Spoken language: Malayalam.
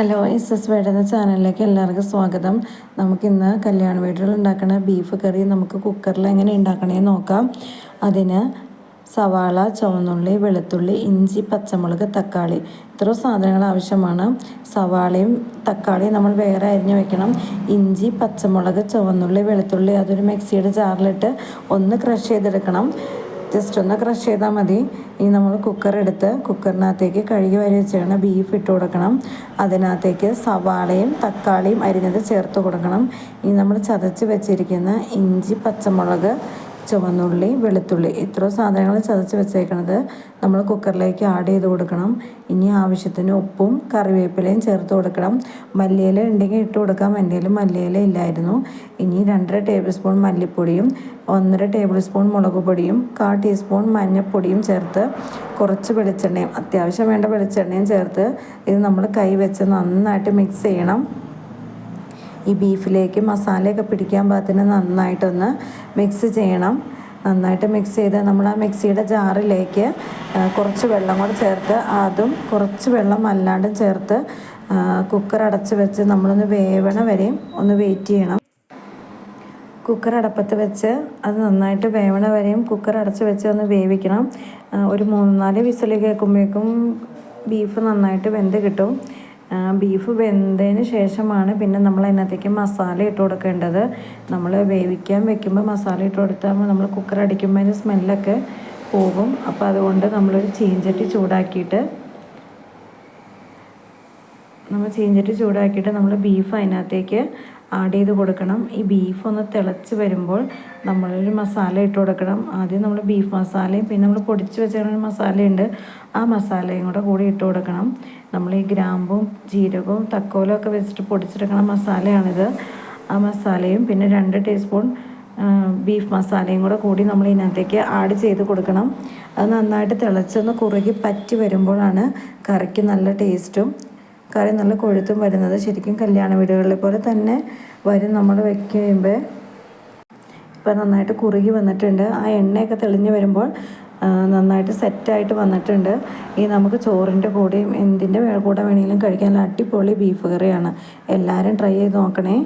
ഹലോ എസ് എസ് വേടുന്ന ചാനലിലേക്ക് എല്ലാവർക്കും സ്വാഗതം. നമുക്കിന്ന് കല്യാണ വീട്ടിൽ ഉണ്ടാക്കുന്ന ബീഫ് കറി നമുക്ക് കുക്കറിൽ എങ്ങനെ ഉണ്ടാക്കണേ നോക്കാം. അതിന് സവാള ചുവന്നുള്ളി വെളുത്തുള്ളി ഇഞ്ചി പച്ചമുളക് തക്കാളി. ഇത്ര സാധനങ്ങൾ ആവശ്യമാണ്. സവാളയും തക്കാളിയും നമ്മൾ വേറെ അരിഞ്ഞു വെക്കണം. ഇഞ്ചി പച്ചമുളക് ചുവന്നുള്ളി വെളുത്തുള്ളി അതൊരു മിക്സിയുടെ ജാറിലിട്ട് ഒന്ന് ക്രഷ് ചെയ്തെടുക്കണം. ജസ്റ്റ് ഒന്ന് ക്രഷ് ചെയ്താൽ മതി. ഇനി നമ്മൾ കുക്കർ എടുത്ത് കുക്കറിനകത്തേക്ക് കഴുകി വരി വെച്ചാണ് ബീഫ് ഇട്ട് കൊടുക്കണം. അതിനകത്തേക്ക് സവാളയും തക്കാളിയും അരിഞ്ഞത് ചേർത്ത് കൊടുക്കണം. ഇനി നമ്മൾ ചതച്ച് വെച്ചിരിക്കുന്ന ഇഞ്ചി പച്ചമുളക് ചുവന്നുള്ളി വെളുത്തുള്ളി ഇത്ര സാധനങ്ങൾ ചതച്ച് വെച്ചേക്കണത് നമ്മൾ കുക്കറിലേക്ക് ആഡ് ചെയ്ത് കൊടുക്കണം. ഇനി ആവശ്യത്തിന് ഉപ്പും കറിവേപ്പിലയും ചേർത്ത് കൊടുക്കണം. മല്ലിയില ഉണ്ടെങ്കിൽ ഇട്ട് കൊടുക്കാം. എന്റെ മല്ലിയില ഇല്ലായിരുന്നു. ഇനി രണ്ടര ടേബിൾ സ്പൂൺ മല്ലിപ്പൊടിയും ഒന്നര ടേബിൾ സ്പൂൺ മുളക് പൊടിയും കാ ടീസ്പൂൺ മഞ്ഞൾപ്പൊടിയും ചേർത്ത് കുറച്ച് വെളിച്ചെണ്ണയും അത്യാവശ്യം വേണ്ട വെളിച്ചെണ്ണയും ചേർത്ത് ഇത് നമ്മൾ കൈ വെച്ച് നന്നായിട്ട് മിക്സ് ചെയ്യണം. ഈ ബീഫിലേക്ക് മസാലയൊക്കെ പിടിക്കാൻ പാകത്തിന് നന്നായിട്ടൊന്ന് മിക്സ് ചെയ്യണം. നന്നായിട്ട് മിക്സ് ചെയ്ത് നമ്മൾ ആ മിക്സിയുടെ ജാറിലേക്ക് കുറച്ച് വെള്ളം കൂടെ ചേർത്ത് അതും കുറച്ച് വെള്ളം അല്ലാണ്ടും ചേർത്ത് കുക്കർ അടച്ച് വെച്ച് നമ്മളൊന്ന് വേവണ വരെയും ഒന്ന് വെയിറ്റ് ചെയ്യണം. കുക്കർ അടപ്പത്ത് വെച്ച് അത് നന്നായിട്ട് വേവണ വരെയും കുക്കർ അടച്ച് വെച്ച് ഒന്ന് വേവിക്കണം. ഒരു മൂന്ന് നാല് വിസിൽ കേൾക്കുമ്പോഴേക്കും ബീഫ് നന്നായിട്ട് വെന്ത് കിട്ടും. ബീഫ് വെന്തതിന് ശേഷമാണ് പിന്നെ നമ്മൾ അതിനകത്തേക്ക് മസാല ഇട്ട് കൊടുക്കേണ്ടത്. നമ്മൾ വേവിക്കാൻ വെക്കുമ്പോൾ മസാല ഇട്ട് കൊടുത്താൽ നമ്മൾ കുക്കർ അടിക്കുമ്പോൾ അതിന്റെ സ്മെല്ലൊക്കെ പോകും. അപ്പോൾ അതുകൊണ്ട് നമ്മളൊരു ചീഞ്ചട്ടി ചൂടാക്കിയിട്ട് നമ്മൾ ചീഞ്ചട്ടി ചൂടാക്കിയിട്ട് നമ്മൾ ബീഫ് അതിനകത്തേക്ക് ആഡ് ചെയ്ത് കൊടുക്കണം. ഈ ബീഫ് ഒന്ന് തിളച്ച് വരുമ്പോൾ നമ്മളൊരു മസാല ഇട്ട് കൊടുക്കണം. ആദ്യം നമ്മൾ ബീഫ് മസാലയും പിന്നെ നമ്മൾ പൊടിച്ച് വെച്ചിരുന്ന മസാലയുണ്ട് ആ മസാലയും കൂടെ കൂടി ഇട്ട് കൊടുക്കണം. നമ്മൾ ഈ ഗ്രാമ്പും ജീരകവും തക്കോലും ഒക്കെ വെച്ചിട്ട് പൊടിച്ചെടുക്കണ മസാലയാണിത് ആ മസാലയും പിന്നെ രണ്ട് ടീസ്പൂൺ ബീഫ് മസാലയും കൂടെ കൂടി നമ്മൾ ഇതിനകത്തേക്ക് ആഡ് ചെയ്ത് കൊടുക്കണം. അത് നന്നായിട്ട് തിളച്ചൊന്ന് കുറുകി പറ്റി വരുമ്പോഴാണ് കറിക്ക് നല്ല ടേസ്റ്റും കറി നല്ല കൊഴുത്തും വരുന്നത് ശരിക്കും കല്യാണ വീടുകളിലെ പോലെ തന്നെ വരും നമ്മൾ വയ്ക്കുമ്പോൾ ഇപ്പം നന്നായിട്ട് കുറുകി വന്നിട്ടുണ്ട്. ആ എണ്ണയൊക്കെ തെളിഞ്ഞു വരുമ്പോൾ നന്നായിട്ട് സെറ്റായിട്ട് വന്നിട്ടുണ്ട്. ഈ നമുക്ക് ചോറിന്റെ കൂടെയും എന്തിന്റെ കൂടെ വേണമെങ്കിലും കഴിക്കാൻ അടിപൊളി ബീഫ് കറിയാണ്. എല്ലാവരും ട്രൈ ചെയ്ത് നോക്കണേ.